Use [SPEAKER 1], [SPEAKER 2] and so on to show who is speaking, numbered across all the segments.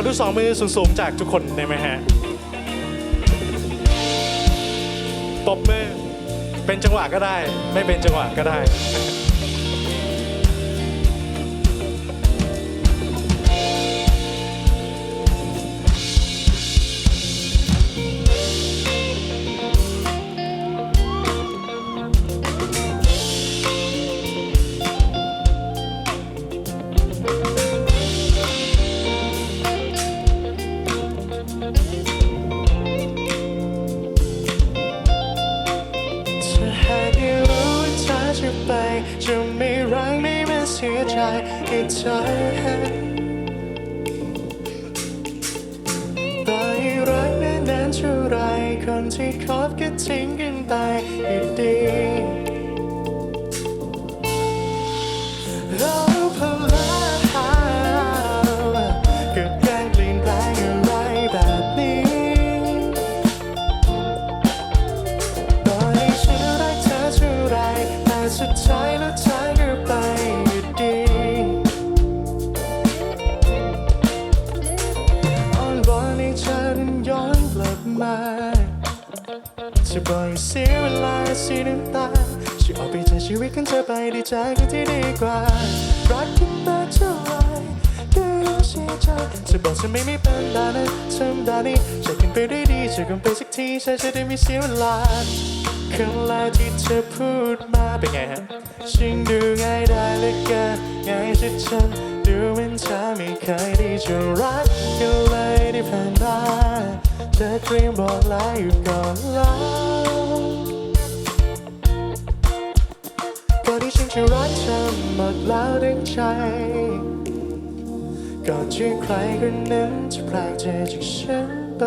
[SPEAKER 1] อดูสองมือสูงๆจากทุกคนได้ไหมฮะตบมือเป็นจังหวะก็ได้ ไม่เป็นจังหวะก็ได้ มาเสียใจให้เธอต่อให้รักแนานเท่าไรคนที่คบก็ทิ้งกันไปอยู่ดี มาจะบอกให้เสียเวลาเสียน้ำตาช่วยออกไปจากชีวิตของเธอไปได้จากกันที่ดีกว่า รักกันมากเท่าไรก็ยังเสียใจจะบอกฉันไม่ไม่เป็นแบบนั้นทำแบบนี้จะกันไปได้ดีจะกันไปสักทีฉันจะได้ไม่เสียเวลาคำลาที่เธอพูดมาเป็นไงฮะชิงดูง่ายได้เหลือเกินง่ายชัดฉัน ดูเหมือนเธอไม่เคยได้จะรักกันเลยที่ผ่านมาเธอเตรียมบอกลาอยู่ก่อนแล้วก่อนที่ฉันจะรักเธอหมดแล้วดังใจก่อนที่ใครคนนั้นจะพรากเธอจากฉันไป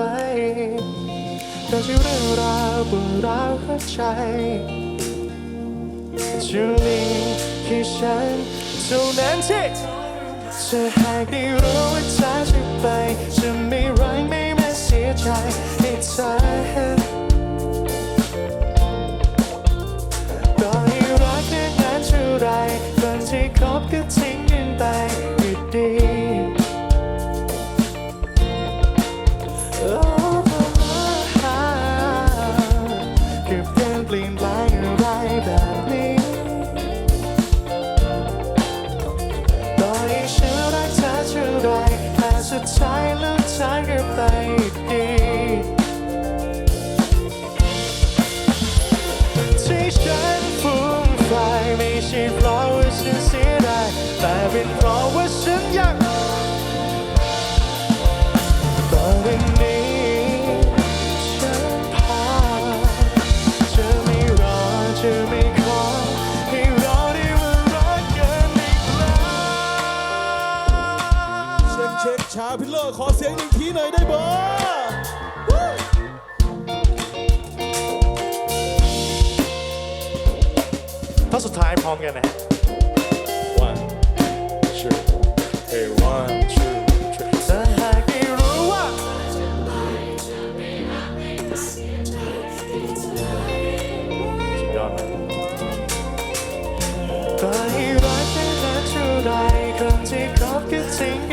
[SPEAKER 1] ก่อนที่เรื่องราวปวดร้าวหัวใจจะมีแค่ฉันเท่านั้นที่ จะหากได้รู้ว่าเธอจะไปจะไม่ อก็ไปอยู่ดีที่ฉันฟุ้งไฟไม่ใช่เพราะว่าฉันเสียดายแต่เป็นเพราะว่าฉันอยาก
[SPEAKER 2] ช็คเช็คชาพิโลขอเสียงหนึ่งทีหน่อยได้บ่
[SPEAKER 1] ท่อนสุดท้ายพร้อมกันนะฮะ one two hey one two three ถ้าหากได้รู้ว่า สุดยอดมากต่อให้รักได้นานเท่าไรคนที่คบก็ทิ้ง